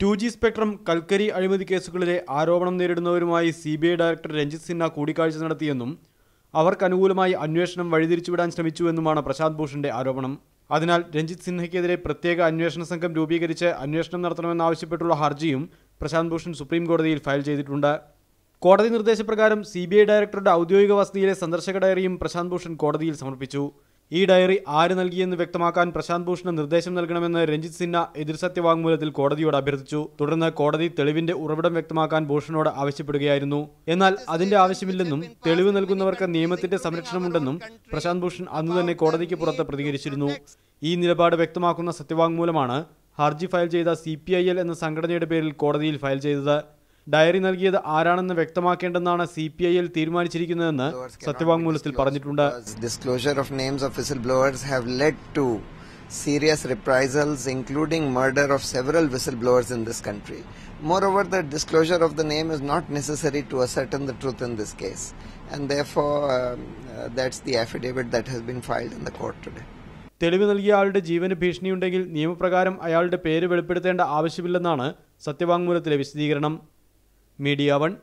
To G spectrum കൽക്കരി അഴിമതി കേസുകളിലെ ആരോപണം നേരിടുന്നവരുമായി C B I director Ranjit Sinha കൂടിക്കാഴ്ച നടത്തിയെന്നും അവർക്ക് അനുകൂലമായി അന്വേഷണം വഴിതിരിച്ചുവിടാൻ ശ്രമിച്ചുവെന്നുമാണ് പ്രശാന്ത് ഭൂഷന്റെ ആരോപണം. അതിനാൽ രഞ്ജിത് സിൻഹയ്ക്കെതിരെ പ്രത്യേക അന്വേഷണ സംഘം രൂപീകരിച്ച് അന്വേഷണം നടത്തണമെന്നാവശ്യപ്പെട്ടുള്ള ഹർജിയും പ്രശാന്ത് ഭൂഷൺ സുപ്രീം കോടതിയിൽ ഫയൽ ചെയ്തിട്ടുണ്ട്. കോടതി നിർദ്ദേശപ്രകാരം സി ഡയറക്ടറുടെ ഔദ്യോഗിക വസതിയിലെ സന്ദർശക ഡയറിയും പ്രശാന്ത് ഭൂഷൺ കോടതിയിൽ സമർപ്പിച്ചു. ഈ ഡയറി ആര് നൽകിയെന്ന് വ്യക്തമാക്കാൻ പ്രശാന്ത് ഭൂഷണ് നിർദ്ദേശം നൽകണമെന്ന് രഞ്ജിത് സിൻഹ എതിർ സത്യവാങ്മൂലത്തിൽ കോടതിയോട് അഭ്യർത്ഥിച്ചു. തുടർന്ന് കോടതി തെളിവിന്റെ ഉറവിടം വ്യക്തമാക്കാൻ ഭൂഷണോട് ആവശ്യപ്പെടുകയായിരുന്നു. എന്നാൽ അതിന്റെ ആവശ്യമില്ലെന്നും തെളിവ് നൽകുന്നവർക്ക് നിയമത്തിന്റെ സംരക്ഷണമുണ്ടെന്നും പ്രശാന്ത് ഭൂഷൺ അന്ന് തന്നെ കോടതിക്ക് പുറത്ത് പ്രതികരിച്ചിരുന്നു. ഈ നിലപാട് വ്യക്തമാക്കുന്ന സത്യവാങ്മൂലമാണ് ഹർജി ഫയൽ ചെയ്ത സി എന്ന സംഘടനയുടെ പേരിൽ കോടതിയിൽ ഫയൽ ചെയ്തത്. ഡയറി നൽകിയത് ആരാണെന്ന് വ്യക്തമാക്കേണ്ടെന്നാണ് സി പി ഐ എൽ തീരുമാനിച്ചിരിക്കുന്നതെന്ന് സത്യവാങ്മൂലത്തിൽ പറഞ്ഞിട്ടുണ്ട് Because disclosure of names of whistleblowers have led to serious reprisals, including murder of several whistleblowers in this country. Moreover, the disclosure of the name is not necessary to ascertain the truth in this case, and therefore, um, uh, that's the affidavit that has been filed in the court today. തെളിവ് നൽകിയ ആളുടെ ജീവന് ഭീഷണിയുണ്ടെങ്കിൽ നിയമപ്രകാരം അയാളുടെ പേര് വെളിപ്പെടുത്തേണ്ട ആവശ്യമില്ലെന്നാണ് സത്യവാങ്മൂലത്തിലെ വിശദീകരണം media one